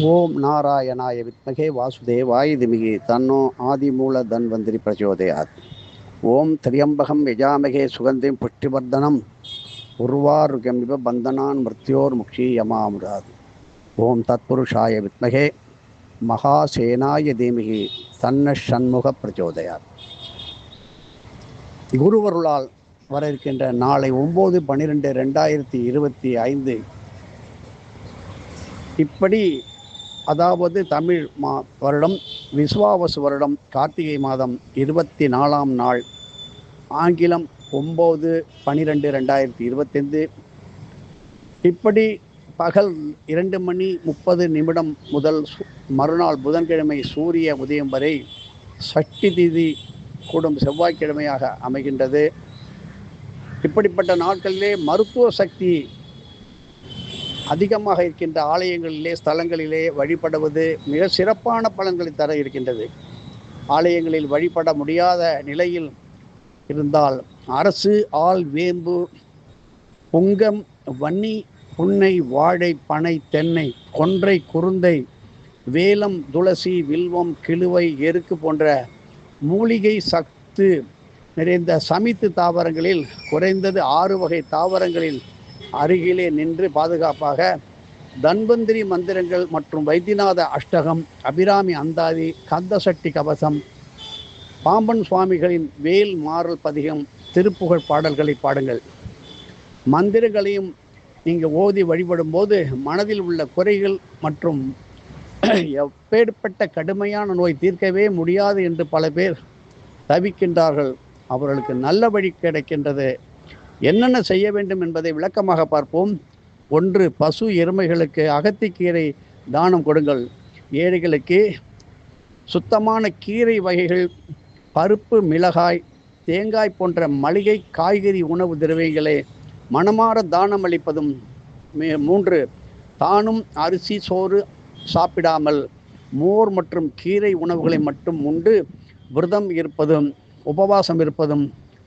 ஓம் நாராயணாய வித்மகே வாசுதேவாய திமிகி. தன்னோ ஆதிமூல தன்வந்திரி பிரச்சோதயாத். ஓம் திரியம்பகம் யஜாமகே சுகந்திம் புஷ்டிவர்தனம். உருவாருகமிப பந்தனான் மிருத்யோர் முக்ஷி யமாமுராத். ஓம் தத்புருஷாய வித்மகே மகாசேனாய தீமிகி. தன்ன சண்முக பிரச்சோதயாத். குருவருளால் வர இருக்கின்ற நாளை ஒம்பது பன்னிரெண்டு ரெண்டாயிரத்தி இருபத்தி ஐந்து. இப்படி அதாவது தமிழ் மா வருடம் விஸ்வாவசு வருடம் கார்த்திகை மாதம் இருபத்தி நாலாம் நாள். ஆங்கிலம் ஒம்பது பன்னிரெண்டு ரெண்டாயிரத்தி இருபத்தைந்து. இப்படி பகல் இரண்டு மணி முப்பது நிமிடம் முதல் சு- மறுநாள் புதன்கிழமை சூரிய உதயம் வரை சஷ்டி திதி கூடும் செவ்வாய்க்கிழமையாக அமைகின்றது. இப்படிப்பட்ட நாட்களிலே மருத்துவ சக்தி அதிகமாக இருக்கின்ற ஆலயங்களிலே ஸ்தலங்களிலே வழிபடுவது மிக சிறப்பான பலன்களை தர இருக்கின்றது. ஆலயங்களில் வழிபட முடியாத நிலையில் இருந்தால் அரசு ஆள் வேம்பு பொங்கம் வன்னி புன்னை வாழை பனை தென்னை கொன்றை குருந்தை வேலம் துளசி வில்வம் கிழுவை எருக்கு போன்ற மூலிகை சத்து நிறைந்த சமித்து தாவரங்களில் குறைந்தது ஆறு வகை தாவரங்களில் அருகிலே நின்று பாதுகாப்பாக தன்வந்திரி மந்திரங்கள் மற்றும் வைத்தியநாத அஷ்டகம் அபிராமி அந்தாதி கந்தசக்தி கவசம் பாம்பன் சுவாமிகளின் வேல் மாறல் பதிகம் திருப்புகழ் பாடல்களை பாடுங்கள். மந்திரங்களையும் நீங்கள் ஓதி வழிபடும் போது மனதில் உள்ள குறைகள் மற்றும் எப்பேற்பட்ட கடுமையான நோய் தீர்க்கவே முடியாது என்று பல பேர் தவிக்கின்றார்கள். அவர்களுக்கு நல்ல வழி கிடைக்கின்றது. என்னென்ன செய்ய வேண்டும் என்பதை விளக்கமாக பார்ப்போம். ஒன்று பசு எருமைகளுக்கு அகத்திக்கீரை தானம் கொடுங்கள். ஏழைகளுக்கு சுத்தமான கீரை வகைகள் பருப்பு மிளகாய் தேங்காய் போன்ற மளிகை காய்கறி உணவு திரவியங்களை மனமாற தானம் அளிப்பதும் மே- மூன்று தானும் அரிசி சோறு சாப்பிடாமல் மோர் மற்றும் கீரை உணவுகளை மட்டும் உண்டு. விரதம் இருப்பதும் உபவாசம் இருப்பதும்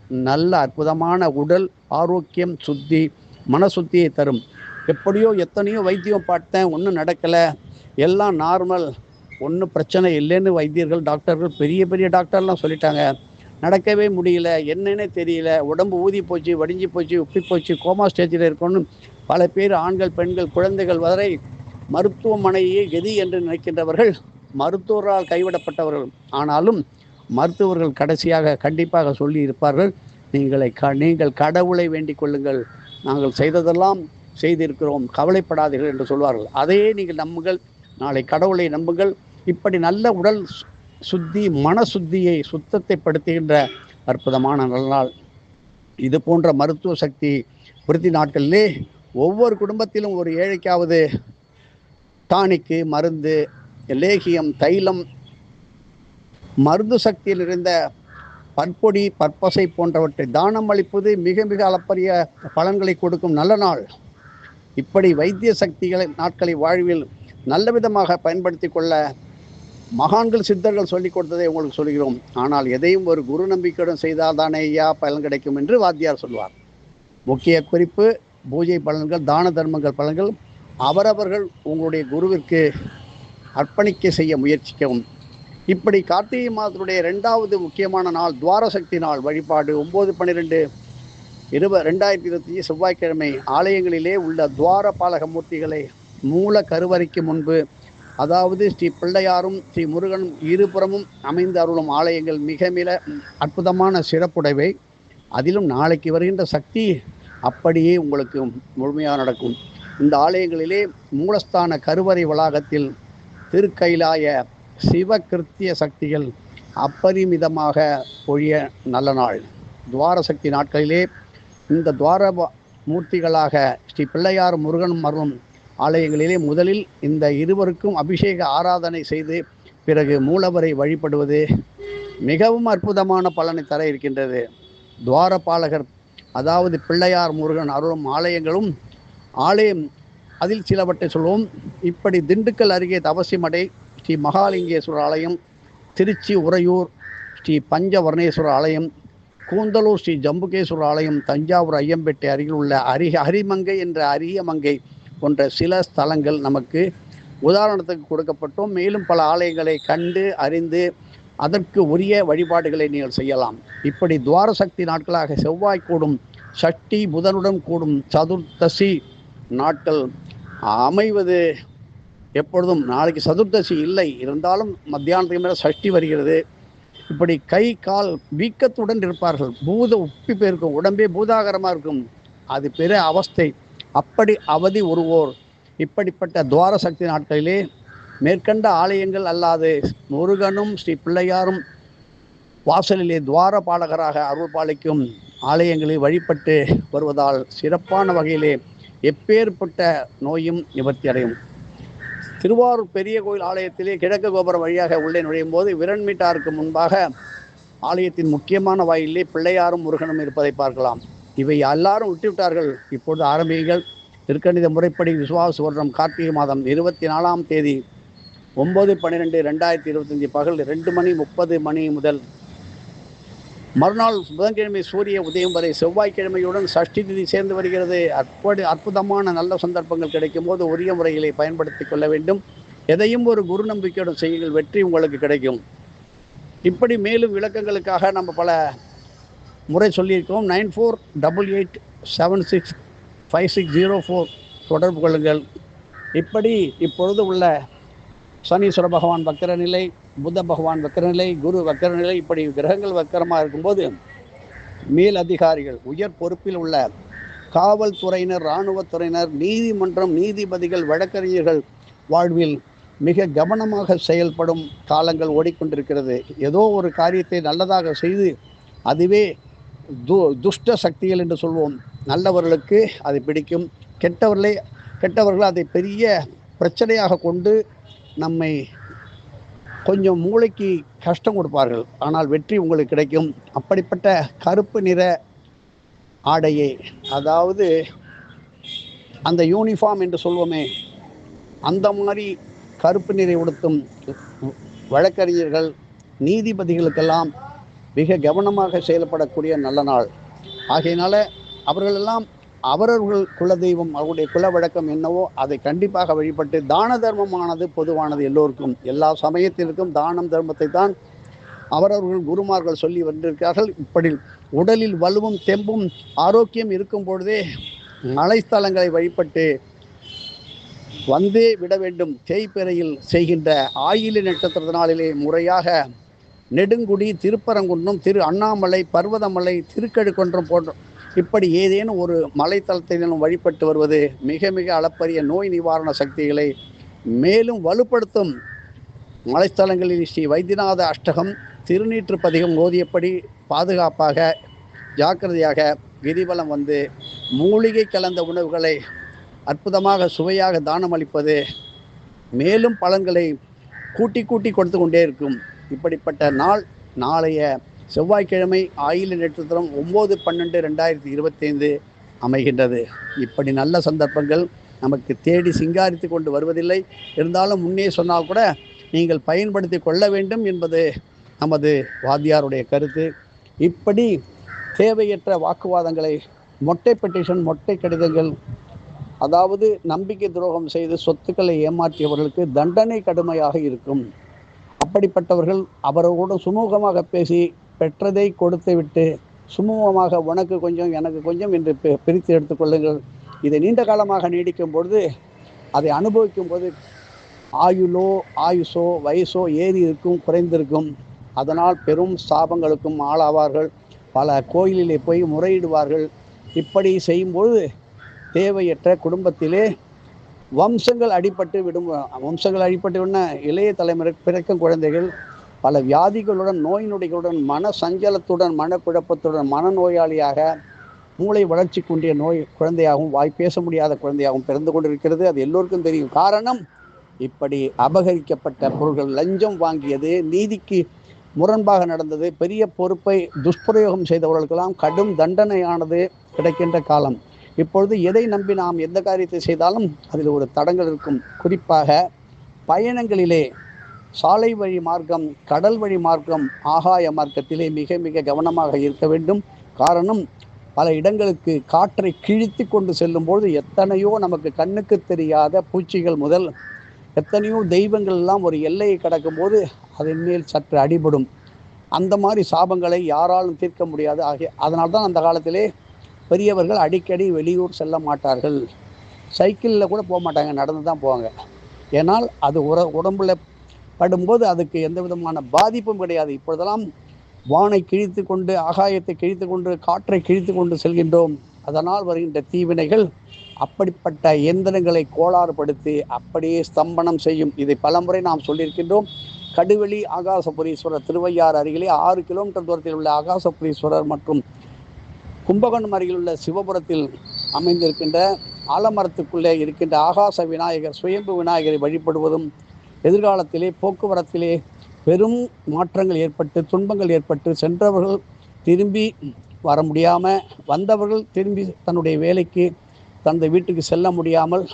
நல்ல அற்புதமான உடல் ஆரோக்கியம் சுத்தி மன சுத்தியை தரும். எப்படியோ எத்தனையோ வைத்தியம் பார்த்தேன் ஒன்றும் நடக்கலை. எல்லாம் நார்மல் ஒன்றும் பிரச்சனை இல்லைன்னு வைத்தியர்கள் டாக்டர்கள் பெரிய பெரிய டாக்டர்லாம் சொல்லிட்டாங்க. நடக்கவே முடியல. என்னன்னே தெரியல. உடம்பு ஊதி போச்சு வடிஞ்சு போச்சு உப்பி போச்சு கோமா ஸ்டேஜில் இருக்கணும்னு பல பேர் ஆண்கள் பெண்கள் குழந்தைகள் வரை மருத்துவமனையே கதி என்று நினைக்கின்றவர்கள் மருத்துவரால் கைவிடப்பட்டவர்கள். ஆனாலும் மருத்துவர்கள் கடைசியாக கண்டிப்பாக சொல்லி இருப்பார்கள் நீங்களை க நீங்கள் கடவுளை வேண்டிக் கொள்ளுங்கள். நாங்கள் செய்ததெல்லாம் செய்திருக்கிறோம். கவலைப்படாதீர்கள் என்று சொல்வார்கள். அதையே நீங்கள் நம்புங்கள். நாளை கடவுளை நம்புங்கள். இப்படி நல்ல உடல் சுத்தி மன சுத்தியை சுத்தத்தை படுத்துகின்ற அற்புதமான நல்லால் இது போன்ற மருத்துவ சக்தி விருத்தி நாட்களிலே ஒவ்வொரு குடும்பத்திலும் ஒரு ஏழைக்காவது டானிக்கு மருந்து லேகியம் தைலம் மருந்து சக்தியில் இருந்த பற்பொடி பற்பசை போன்றவற்றை தானம் அளிப்பது மிக மிக அளப்பரிய பலன்களை கொடுக்கும் நல்ல நாள். இப்படி வைத்திய சக்திகளை நாட்களை வாழ்வில் நல்ல விதமாக பயன்படுத்தி கொள்ள மகான்கள் சித்தர்கள் சொல்லிக் கொடுத்ததை உங்களுக்கு சொல்கிறோம். ஆனால் எதையும் ஒரு குரு நம்பிக்கையுடன் செய்தால் தானே ஐயா பலன் கிடைக்கும் என்று வாத்தியார் சொல்வார். முக்கிய குறிப்பு பூஜை பலன்கள் தான தர்மங்கள் பலன்கள் அவரவர்கள் உங்களுடைய குருவிற்கு அர்ப்பணிக்க செய்ய முயற்சிக்கவும். இப்படி கார்த்திகை மாதத்துடைய ரெண்டாவது முக்கியமான நாள் துவாரசக்தி நாள் வழிபாடு ஒம்பது பன்னிரெண்டு இருப ரெண்டாயிரத்தி இருபத்தி செவ்வாய்க்கிழமை ஆலயங்களிலே உள்ள துவார பாலக மூர்த்திகளை மூல கருவறைக்கு முன்பு அதாவது ஸ்ரீ பிள்ளையாரும் ஸ்ரீ முருகனும் இருபுறமும் அமைந்து அருளும் ஆலயங்கள் மிக மிக அற்புதமான சிறப்புடைவை அதிலும் நாளைக்கு வருகின்ற சக்தி அப்படியே உங்களுக்கு முழுமையாக நடக்கும். இந்த ஆலயங்களிலே மூலஸ்தான கருவறை வளாகத்தில் திருக்கைலாய சிவகிருத்திய சக்திகள் அப்பரிமிதமாக பொழிய நல்ல நாள். துவார சக்தி நாட்களிலே இந்த துவார மூர்த்திகளாக ஸ்ரீ பிள்ளையார் முருகன் அருளும் ஆலயங்களிலே முதலில் இந்த இருவருக்கும் அபிஷேக ஆராதனை செய்து பிறகு மூலவரை வழிபடுவது மிகவும் அற்புதமான பலனை தர இருக்கின்றது. துவாரபாலகர் அதாவது பிள்ளையார் முருகன் அருளும் ஆலயங்களும் ஆலயம் அதில் சிலவற்றை சொல்வோம். இப்படி திண்டுக்கல் அருகே தவசிமடை ஸ்ரீ மகாலிங்கேஸ்வரர் ஆலயம் திருச்சி உறையூர் ஸ்ரீ பஞ்சவர்ணேஸ்வரர் ஆலயம் கூந்தலூர் ஸ்ரீ ஜம்புகேஸ்வரர் ஆலயம் தஞ்சாவூர் ஐயம்பேட்டை அருகில் உள்ள அரி ஹரிமங்கை என்ற அரிய மங்கை போன்ற சில ஸ்தலங்கள் நமக்கு உதாரணத்துக்கு கொடுக்கப்பட்டோம். மேலும் பல ஆலயங்களை கண்டு அறிந்து அதற்கு உரிய வழிபாடுகளை நீங்கள் செய்யலாம். இப்படி துவார சக்தி நாட்களாக செவ்வாய் கூடும் சஷ்டி புதனுடன் கூடும் சதுர்தசி நாட்கள் அமைவது எப்பொழுதும் நாளைக்கு சதுர்தசி இல்லை. இருந்தாலும் மத்தியானத்துக்கு மேலே சஷ்டி வருகிறது. இப்படி கை கால் வீக்கத்துடன் இருப்பார்கள். பூத உப்பி போயிருக்கும். உடம்பே பூதாகரமாக இருக்கும். அது பெரிய அவஸ்தை. அப்படி அவதி ஒருவோர் இப்படிப்பட்ட துவார சக்தி நாட்களிலே மேற்கண்ட ஆலயங்கள் அல்லாது முருகனும் ஸ்ரீ பிள்ளையாரும் வாசலிலே துவார பாலகராக அருள் பாலிக்கும் ஆலயங்களில் வழிபட்டு வருவதால் சிறப்பான வகையிலே எப்பேற்பட்ட நோயும் நிவர்த்தி அடையும். திருவாரூர் பெரிய கோயில் ஆலயத்திலே கிழக்கு கோபுரம் வழியாக உள்ளே நுழையும் போது விரண்மீட்டாருக்கு முன்பாக ஆலயத்தின் முக்கியமான வாயிலே பிள்ளையாரும் முருகனும் இருப்பதை பார்க்கலாம். இவை எல்லாரும் விட்டுவிட்டார்கள். இப்பொழுது ஆரம்பியுங்கள். திருக்கணித முறைப்படி விசுவாச வருடம் கார்த்திகை மாதம் இருபத்தி நாலாம் தேதி ஒம்பது பன்னிரெண்டு ரெண்டாயிரத்தி இருபத்தஞ்சி பகல் ரெண்டு மணி முப்பது மணி முதல் மறுநாள் புதன்கிழமை சூரிய உதயம் வரை செவ்வாய்க்கிழமையுடன் சஷ்டி திதி சேர்ந்து வருகிறது. அப்படி அற்புதமான நல்ல சந்தர்ப்பங்கள் கிடைக்கும் போது உரிய முறைகளை பயன்படுத்தி கொள்ள வேண்டும். எதையும் ஒரு குரு நம்பிக்கையுடன் செய்யுங்கள். வெற்றி உங்களுக்கு கிடைக்கும். இப்படி மேலும் விளக்கங்களுக்காக நம்ம பல முறை சொல்லியிருக்கோம் nine four double eight seven six five six zero four தொடர்பு கொள்ளுங்கள். இப்படி இப்பொழுது உள்ள சனீஸ்வர பகவான் வக்கர நிலை புத்த பகவான் வக்கர நிலை குரு வக்கர நிலை இப்படி கிரகங்கள் வக்கரமாக இருக்கும்போது மேல் அதிகாரிகள் உயர் பொறுப்பில் உள்ள காவல்துறையினர் இராணுவத்துறையினர் நீதிமன்றம் நீதிபதிகள் வழக்கறிஞர்கள் வாழ்வில் மிக கவனமாக செயல்படும் காலங்கள் ஓடிக்கொண்டிருக்கிறது. ஏதோ ஒரு காரியத்தை நல்லதாக செய்து அதுவே து துஷ்ட சக்திகள் என்று சொல்வோம். நல்லவர்களுக்கு அது பிடிக்கும். கெட்டவர்களே கெட்டவர்கள் அதை பெரிய பிரச்சனையாக கொண்டு நம்மை கொஞ்சம் மூளைக்கு கஷ்டம் கொடுப்பார்கள். ஆனால் வெற்றி உங்களுக்கு கிடைக்கும். அப்படிப்பட்ட கருப்பு நிற ஆடையை அதாவது அந்த யூனிஃபார்ம் என்று சொல்வோமே அந்த மாதிரி கருப்பு நிறை உடுத்தும் வழக்கறிஞர்கள் நீதிபதிகளுக்கெல்லாம் மிக கவனமாக செயல்படக்கூடிய நல்ல நாள். ஆகையினால அவர்களெல்லாம் அவரவர்கள் குலதெய்வம் அவருடைய குல வழக்கம் என்னவோ அதை கண்டிப்பாக வழிபட்டு தான தர்மமானது பொதுவானது எல்லோருக்கும் எல்லா சமயத்திற்கும் தானம் தர்மத்தை தான் அவரவர்கள் குருமார்கள் சொல்லி வந்திருக்கிறார்கள். இப்படி உடலில் வலுவும் தெம்பும் ஆரோக்கியம் இருக்கும் பொழுதே மலைஸ்தலங்களை வழிபட்டு வந்தே விட வேண்டும். தேய்பிறையில் செய்கின்ற ஆயில நட்சத்திரத்தினாலே முறையாக நெடுங்குடி திருப்பரங்குன்றம் திரு அண்ணாமலை பர்வதமலை திருக்கழுக்குன்றம் போன்ற இப்படி ஏதேனும் ஒரு மலைத்தளத்திலும் வழிபட்டு வருவது மிக மிக அளப்பரிய நோய் நிவாரண சக்திகளை மேலும் வலுப்படுத்தும். மலைத்தலங்களில் ஸ்ரீ வைத்தியநாத அஷ்டகம் திருநீற்று பதிகம் ஓதியபடி பாதுகாப்பாக ஜாக்கிரதையாக கிரிவலம் வந்து மூலிகை கலந்த உணவுகளை அற்புதமாக சுவையாக தானம் அளிப்பது மேலும் பலன்களை கூட்டி கூட்டி கொடுத்து கொண்டே இருக்கும். இப்படிப்பட்ட நாள் நாளைய செவ்வாய்க்கிழமை ஆயில நட்சத்திரம் ஒம்பது பன்னெண்டு ரெண்டாயிரத்தி இருபத்தைந்து அமைகின்றது. இப்படி நல்ல சந்தர்ப்பங்கள் நமக்கு தேடி சிங்காரித்து கொண்டு வருவதில்லை. இருந்தாலும் முன்னே சொன்னால் கூட நீங்கள் பயன்படுத்தி கொள்ள வேண்டும் என்பது நமது வாத்தியாருடைய கருத்து. இப்படி தேவையற்ற வாக்குவாதங்களை மொட்டை பெட்டிஷன் மொட்டை கடிதங்கள் அதாவது நம்பிக்கை துரோகம் செய்து சொத்துக்களை ஏமாற்றியவர்களுக்கு தண்டனை கடுமையாக இருக்கும். அப்படிப்பட்டவர்கள் அவர்களோடு சுமூகமாக பேசி பெற்றதை கொடுத்துவிட்டு சுமூகமாக உனக்கு கொஞ்சம் எனக்கு கொஞ்சம் என்று பிரித்து எடுத்துக்கொள்ளுங்கள் இதை நீண்ட காலமாக நீடிக்கும் பொழுது அதை அனுபவிக்கும் போது ஆயுளோ ஆயுஷோ வயசோ ஏறி இருக்கும் குறைந்திருக்கும். அதனால் பெரும் சாபங்களுக்கும் ஆளாவார்கள். பல கோயிலிலே போய் முறையிடுவார்கள். இப்படி செய்யும்பொழுது தேவையற்ற குடும்பத்திலே வம்சங்கள் அடிபட்டு விடும் வம்சங்கள் அடிபட்டு விட இளைய தலைமுறை பிறக்கும் குழந்தைகள் பல வியாதிகளுடன் நோய் நொடிகளுடன் மன சஞ்சலத்துடன் மனக்குழப்பத்துடன் மனநோயாளியாக மூளை வளர்ச்சி குன்றிய நோய் குழந்தையாகவும் வாய் பேச முடியாத குழந்தையாகவும் பிறந்து கொண்டிருக்கிறது. அது எல்லோருக்கும் தெரியும். காரணம் இப்படி அபகரிக்கப்பட்ட பொருள்கள். லஞ்சம் வாங்கியது நீதிக்கு முரண்பாக நடந்தது பெரிய பொறுப்பை துஷ்பிரயோகம் செய்தவர்களுக்கெல்லாம் கடும் தண்டனையானது கிடைக்கின்ற காலம். இப்பொழுது எதை நம்பி நாம் எந்த காரியத்தை செய்தாலும் அதில் ஒரு தடங்கள் இருக்கும். குறிப்பாக பயணங்களிலே சாலை வழி மார்க்கம் கடல் வழி மார்க்கம் ஆகாய மார்க்கத்திலே மிக மிக கவனமாக இருக்க வேண்டும். காரணம் பல இடங்களுக்கு காற்றை கிழித்து கொண்டு செல்லும்போது எத்தனையோ நமக்கு கண்ணுக்கு தெரியாத பூச்சிகள் முதல் எத்தனையோ தெய்வங்கள் எல்லாம் ஒரு எல்லையை கடக்கும்போது அதன் மேல் சற்று அடிபடும். அந்த மாதிரி சாபங்களை யாராலும் தீர்க்க முடியாது. ஆகிய அதனால தான் அந்த காலத்திலே பெரியவர்கள் அடிக்கடி வெளியூர் செல்ல மாட்டார்கள். சைக்கிளில் கூட போக மாட்டாங்க நடந்து தான் போவாங்க. ஏன்னால் அது உர உடம்புல படும்போது அதுக்கு எந்த விதமான பாதிப்பும் கிடையாது. இப்பொழுதெல்லாம் வானை கிழித்து கொண்டு ஆகாயத்தை கிழித்து கொண்டு காற்றை கிழித்து கொண்டு செல்கின்றோம். அதனால் வருகின்ற தீவினைகள் அப்படிப்பட்ட இயந்திரங்களை கோளாறுபடுத்தி அப்படியே ஸ்தம்பனம் செய்யும். இதை பலமுறை நாம் சொல்லியிருக்கின்றோம். கடுவெளி ஆகாசபுரீஸ்வரர் திருவையாறு அருகிலே ஆறு கிலோமீட்டர் தூரத்தில் உள்ள ஆகாசபுரீஸ்வரர் மற்றும் கும்பகோணம் அருகில் உள்ள சிவபுரத்தில் அமைந்திருக்கின்ற ஆலமரத்துக்குள்ளே இருக்கின்ற ஆகாச விநாயகர் சுயம்பு விநாயகரை வழிபடுவதும் எதிர்காலத்திலே போக்குவரத்திலே பெரும் மாற்றங்கள் ஏற்பட்டு துன்பங்கள் ஏற்பட்டு சென்றவர்கள் திரும்பி வர முடியாமல் வந்தவர்கள் திரும்பி தன்னுடைய வேலைக்கு தந்த வீட்டுக்கு செல்ல முடியாமல்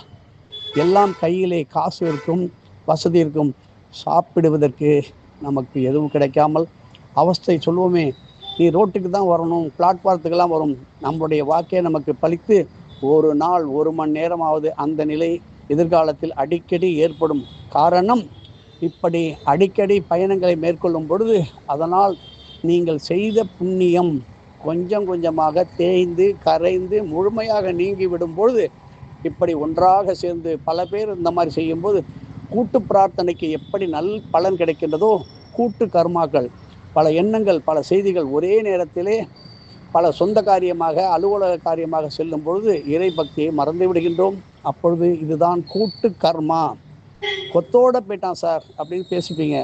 எல்லாம் கையிலே காசு இருக்கும் வசதி இருக்கும் சாப்பிடுவதற்கு நமக்கு எதுவும் கிடைக்காமல் அவஸ்தை சொல்வோமே. நீ ரோட்டுக்கு தான் வரணும் பிளாட்பாரத்துக்கெல்லாம் வரும். நம்முடைய வாக்கை நமக்கு பழித்து ஒரு நாள் ஒரு மணி நேரமாவது அந்த நிலை எதிர்காலத்தில் அடிக்கடி ஏற்படும் காரணம் இப்படி அடிக்கடி பயணங்களை மேற்கொள்ளும் பொழுது அதனால் நீங்கள் செய்த புண்ணியம் கொஞ்சம் கொஞ்சமாக தேய்ந்து கரைந்து முழுமையாக நீங்கி விடும்பொழுது இப்படி ஒன்றாக சேர்ந்து பல பேர் இந்த மாதிரி செய்யும்போது கூட்டு பிரார்த்தனைக்கு எப்படி நல் பலன் கிடைக்கின்றதோ கூட்டு கர்மாக்கள் பல எண்ணங்கள் பல செய்திகள் ஒரே நேரத்திலே பல சொந்த காரியமாக அலுவலக காரியமாக செல்லும் பொழுது இறை பக்தியை மறந்து விடுகின்றோம். அப்பொழுது இதுதான் கூட்டு கர்மா. கொத்தோட போயிட்டான் சார் அப்படின்னு பேசிப்பீங்க.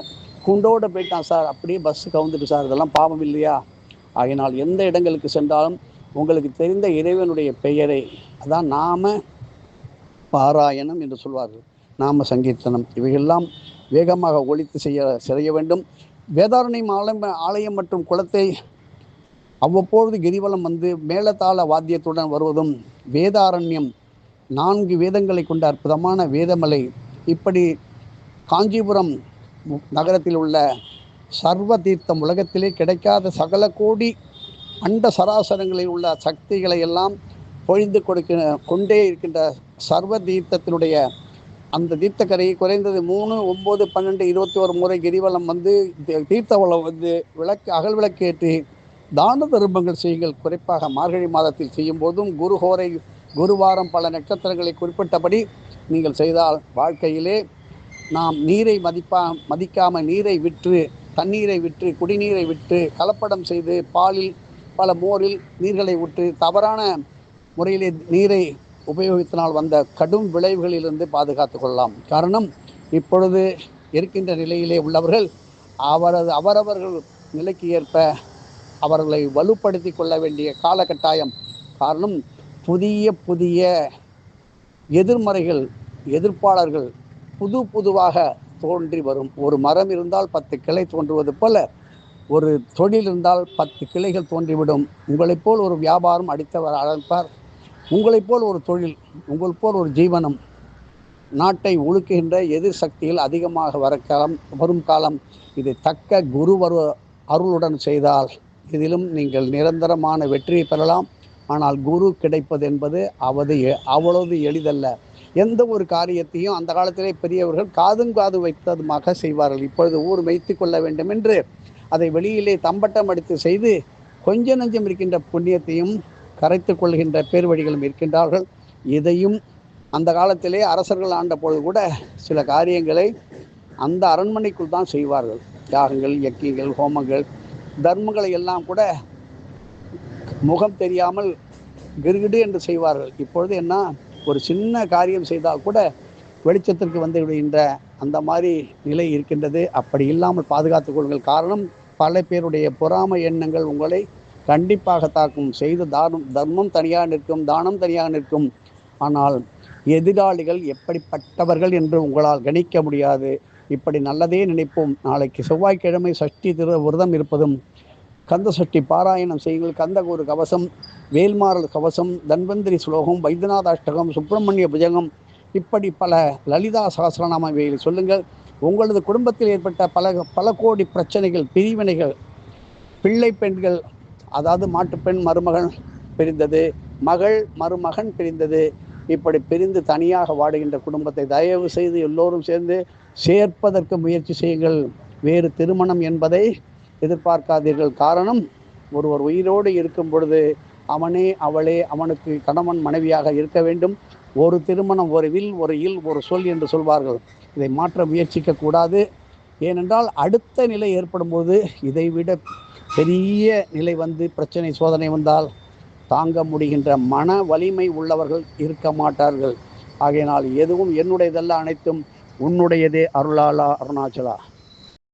குண்டோட போயிட்டான் சார் அப்படியே பஸ் கவுந்துட்டு சார். இதெல்லாம் பாவம் இல்லையா? ஆகினால் எந்த இடங்களுக்கு சென்றாலும் உங்களுக்கு தெரிந்த இறைவனுடைய பெயரை அதான் நாம பாராயணம் என்று சொல்வார்கள். நாம சங்கீர்த்தனம். இவையெல்லாம் வேகமாக ஒழித்து செய்ய செய்ய வேண்டும். வேதாரணை ஆலயம் ஆலயம் மற்றும் குளத்தை அவ்வப்பொழுது கிரிவலம் வந்து மேலதாள வாத்தியத்துடன் வருவதும் வேதாரண்யம் நான்கு வேதங்களை கொண்ட அற்புதமான வேதமலை. இப்படி காஞ்சிபுரம் நகரத்தில் உள்ள சர்வ தீர்த்தம் உலகத்திலே கிடைக்காத சகல கோடி அண்ட சராசரங்களில் உள்ள சக்திகளை எல்லாம் பொழிந்து கொடுக்க கொண்டே இருக்கின்ற சர்வ தீர்த்தத்தினுடைய அந்த தீர்த்தக்கரையை குறைந்தது மூணு ஒம்பது பன்னெண்டு இருபத்தி ஒரு முறை கிரிவலம் வந்து தீர்த்தவளம் வந்து விளக்கு அகல் விளக்கு ஏற்றி தான தர்மங்கள் செய்யுங்கள். குறிப்பாக மார்கழி மாதத்தில் செய்யும் போதும் குருஹோரை குருவாரம் பல நட்சத்திரங்களை குறிப்பிட்டபடி நீங்கள் செய்தால் வாழ்க்கையிலே நாம் நீரை மதிப்பா மதிக்காமல் நீரை விற்று தண்ணீரை விற்று குடிநீரை விற்று கலப்படம் செய்து பாலில் பல மோரில் நீர்களை விட்டு தவறான முறையிலே நீரை உபயோகித்தனால் வந்த கடும் விளைவுகளிலிருந்து பாதுகாத்து கொள்ளலாம். காரணம் இப்பொழுது இருக்கின்ற நிலையிலே உள்ளவர்கள் அவரது அவரவர்கள் நிலைக்கு ஏற்ப அவர்களை வலுப்படுத்தி கொள்ள வேண்டிய காலகட்டாயம். காரணம் புதிய புதிய எதிர்மறைகள் எதிர்ப்பாளர்கள் புது புதுவாக தோன்றி வரும். ஒரு மரம் இருந்தால் பத்து கிளை தோன்றுவது போல ஒரு தொழில் இருந்தால் பத்து கிளைகள் தோன்றிவிடும். உங்களைப் போல் ஒரு வியாபாரம் அடித்தவர் அழைப்பார். உங்களைப் போல் ஒரு தொழில் உங்கள் போல் ஒரு ஜீவனம் நாட்டை ஒழுக்குகின்ற எதிர் சக்திகள் அதிகமாக வர காலம் வரும் காலம். இதை தக்க குரு அருளுடன் செய்தால் இதிலும் நீங்கள் நிரந்தரமான வெற்றியை பெறலாம். ஆனால் குரு கிடைப்பது என்பது அவது அவ்வளவு எளிதல்ல. எந்த ஒரு காரியத்தையும் அந்த காலத்திலே பெரியவர்கள் காதும் காது வைத்ததுமாக செய்வார்கள். இப்பொழுது ஊர் வைத்து கொள்ள வேண்டும் என்று அதை வெளியிலே தம்பட்டம் அடித்து செய்து கொஞ்ச நஞ்சம் இருக்கின்ற புண்ணியத்தையும் கரைத்து கொள்கின்ற பேர் வழிகளும் இருக்கின்றார்கள். இதையும் அந்த காலத்திலே அரசர்கள் ஆண்ட பொழுது கூட சில காரியங்களை அந்த அரண்மனைக்குள் தான் செய்வார்கள். யாகங்கள் யக்கியங்கள் ஹோமங்கள் தர்மங்களை எல்லாம் கூட முகம் தெரியாமல் கிருகிடு என்று செய்வார்கள். இப்பொழுது என்ன? ஒரு சின்ன காரியம் செய்தால் கூட வெளிச்சத்திற்கு வந்து விடுகின்ற அந்த மாதிரி நிலை இருக்கின்றது. அப்படி இல்லாமல் பாதுகாத்துக் கொள்ளுங்கள். காரணம் பல பேருடைய பொறாமை எண்ணங்கள் உங்களை கண்டிப்பாக தாக்கும். செய்த தானம் தர்மம் தனியாக நிற்கும் தானம் தனியாக நிற்கும். ஆனால் எதிராளிகள் எப்படிப்பட்டவர்கள் என்று உங்களால் கணிக்க முடியாது. இப்படி நல்லதே நினைப்போம். நாளைக்கு செவ்வாய்க்கிழமை சஷ்டி திரு விரதம் இருப்பதும் கந்த சஷ்டி பாராயணம் செய்யுங்கள். கந்தகூர் கவசம் வேல்மாறல் கவசம் தன்வந்திரி ஸ்லோகம் வைத்தியநாத அஷ்டகம் சுப்பிரமணிய புஜகம் இப்படி பல லலிதா சகசிரநாம இவைகளை சொல்லுங்கள். உங்களது குடும்பத்தில் ஏற்பட்ட பல பல கோடி பிரச்சனைகள் பிரிவினைகள் பிள்ளை பெண்கள் அதாவது மாட்டுப்பெண் மருமகன் பிரிந்தது மகள் மருமகன் பிரிந்தது இப்படி பிரிந்து தனியாக வாடுகின்ற குடும்பத்தை தயவு செய்து எல்லோரும் சேர்ந்து சேர்ப்பதற்கு முயற்சி செய்யுங்கள். வேறு திருமணம் என்பதை எதிர்பார்க்காதீர்கள். காரணம் ஒருவர் உயிரோடு இருக்கும் பொழுது அவனே அவளே அவனுக்கு கணவன் மனைவியாக இருக்க வேண்டும். ஒரு திருமணம் ஒரு வில் ஒரு இல் ஒரு சொல் என்று சொல்வார்கள். இதை மாற்ற முயற்சிக்க கூடாது. ஏனென்றால் அடுத்த நிலை ஏற்படும் போது இதைவிட பெரிய நிலை வந்து பிரச்சனை சோதனை வந்தால் தாங்க முடிகின்ற மன வலிமை உள்ளவர்கள் இருக்க மாட்டார்கள். ஆகையினால் எதுவும் என்னுடையதெல்லாம் அனைத்தும் உன்னுடையதே அருளாலா அருணாச்சலா.